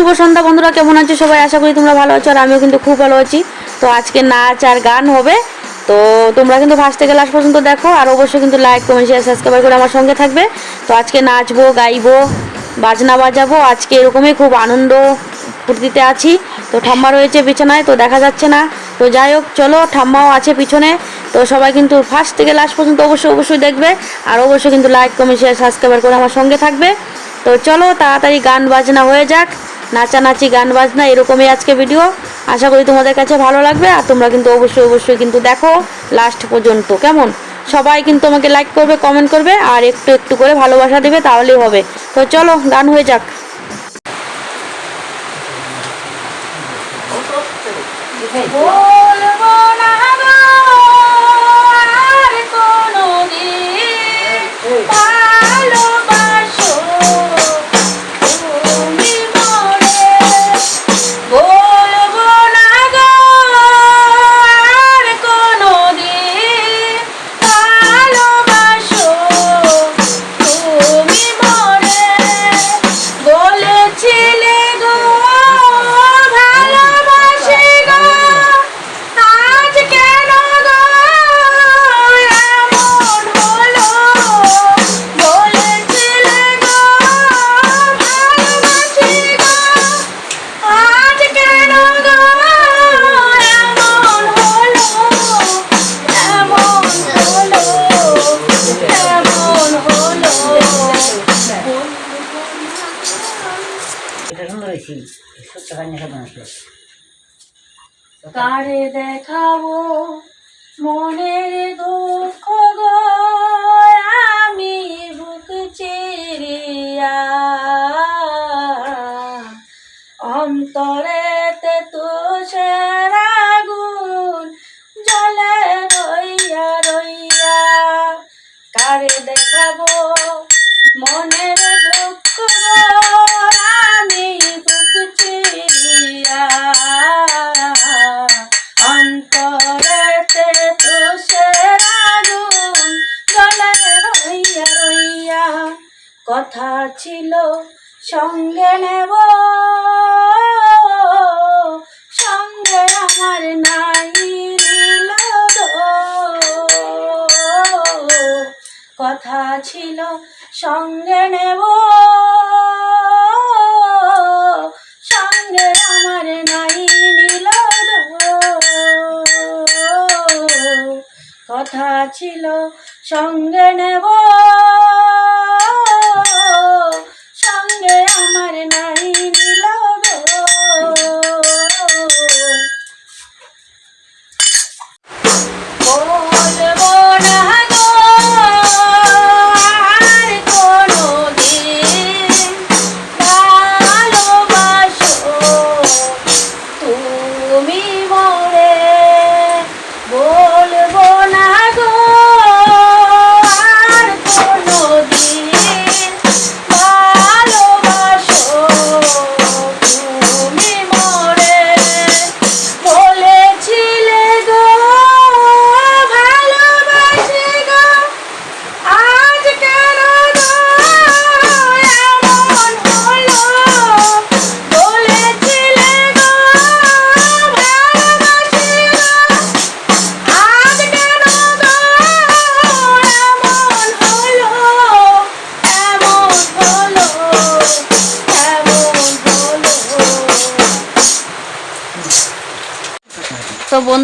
শুভ সন্ধ্যা বন্ধুরা, কেমন আছো সবাই? আশা করি তোমরা ভালো আছো আর আমিও কিন্তু খুব ভালো আছি। তো আজকে নাচ আর গান হবে। তো তোমরা কিন্তু ফার্স্ট থেকে লাস্ট পর্যন্ত দেখো আর অবশ্যই কিন্তু লাইক কমেন্ট শেয়ার সাবস্ক্রাইব করে আমার সঙ্গে থাকবে। তো আজকে নাচবো, গাইবো, বাজনা বাজাবো। আজকে এরকমই খুব আনন্দ ফুর্তিতে আছি। তো ঠাম্মা রয়েছে বিছানায়, তো দেখা যাচ্ছে না। তো যাই হোক, চলো, ঠাম্মাও আছে পিছনে। তো সবাই কিন্তু ফার্স্ট থেকে লাস্ট পর্যন্ত অবশ্যই অবশ্যই দেখবে। আর অবশ্যই কিন্তু লাইক কমেন্ট শেয়ার সাবস্ক্রাইব করে আমার সঙ্গে থাকবে। তো চলো, তাড়াতাড়ি গান বাজনা হয়ে যাক। নাচানাচি, গান বাজনা, এরকমই আজকে ভিডিও আশা করি তোমাদের কাছে ভালো লাগবে আর তোমরা কিন্তু অবশ্যই অবশ্যই কিন্তু দেখো লাস্ট পর্যন্ত, কেমন? সবাই কিন্তু আমাকে লাইক করবে কমেন্ট করবে আর একটু একটু করে ভালোবাসা দেবে, তাহলেই হবে। তো চলো, গান হয়ে যাক। কারে দেখাবো মনের ছিল, সঙ্গে নেব। সঙ্গে আমার নাই কথা ছিল, সঙ্গে নেব। সঙ্গে আমার নাই নীল কথা ছিল, সঙ্গে নেব। সঙ্গে আমার নাই।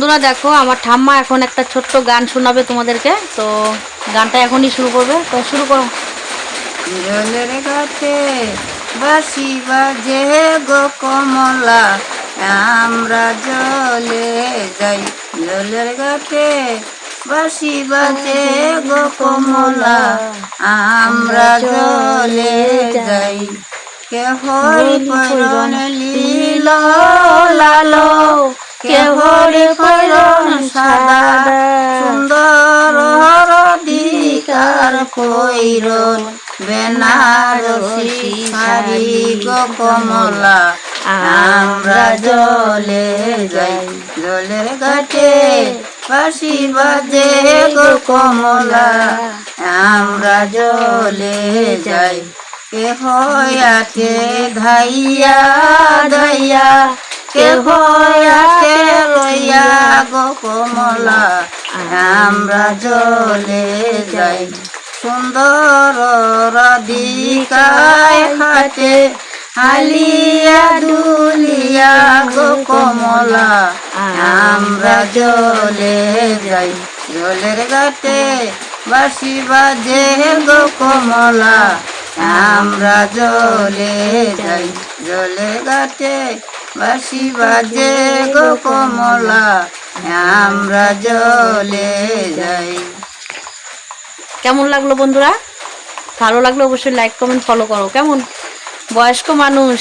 বন্ধুরা দেখো আমার ঠাম্মা এখন একটা ছোট্ট গান শোনাবে তোমাদেরকে। তো গানটা এখনই শুরু করবে। তো শুরু করো। জলের ঘাটে বাসি বাজে গো কমলা আমরা জলে যাই। জলের ঘাটে বাসি বাজে গো কমলা আমরা জলে যাই। কে হরি পরণ লীল লালো কে হরি পরণ সাদা সুন্দর হরদিকার কইরন, বেনারসি শাড়ি গো কমলা। আমরা জলে যাই, জলের ঘাটে বাসি বাজে গো কমলা। আমরা জলে যাই কে হয়াতে ধাইয়া ধাইয়া কে হয়াতে লইয়া গো কমলা। আমরা জলে যাই। সুন্দর রাধিকায় হাতে হালিয়া দুলিয়া গো কমলা। আমরা জলে যাই। জলের ঘাটে বাসি বাজে গো কমলা। আমরা জলে যাই। জলের ঘাটে বাসি বাজে গো কমলা আমরা জলে যাই। কেমন লাগল বন্ধুরা? ভালো লাগল অবশ্যই লাইক কমেন্ট ফলো করো। কেমন? বয়স্ক মানুষ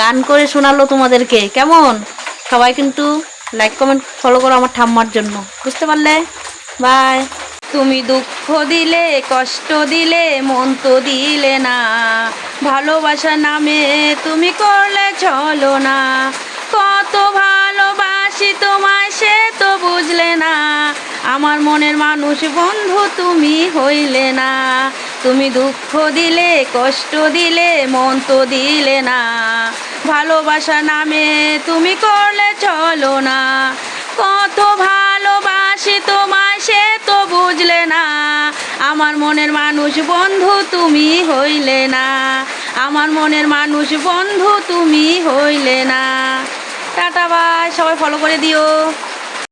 গান করে শোনালো তোমাদেরকে। কেমন? সবাই কিন্তু লাইক কমেন্ট ফলো করো আমার ঠাম্মার জন্য। বুঝতে পারলে? বাই তুমি দুঃখ দিলে কষ্ট দিলে মন তো দিলে না। ভালোবাসা নামে তুমি করলে চলো না। কত ভালোবাসি তোমায়, সে তো বুঝলে না। আমার মনের মানুষ বন্ধু তুমি হইলে না। তুমি দুঃখ দিলে, কষ্ট দিলে, মন তো দিলে না। ভালোবাসা নামে তুমি করলে চলো না। কত ভালোবাসি তোমায়, সে তো বুঝলে না। আমার মনের মানুষ বন্ধু তুমি হইলে না। আমার মনের মানুষ বন্ধু তুমি হইলে না। টাটা বাই সবাই ফলো করে দিও।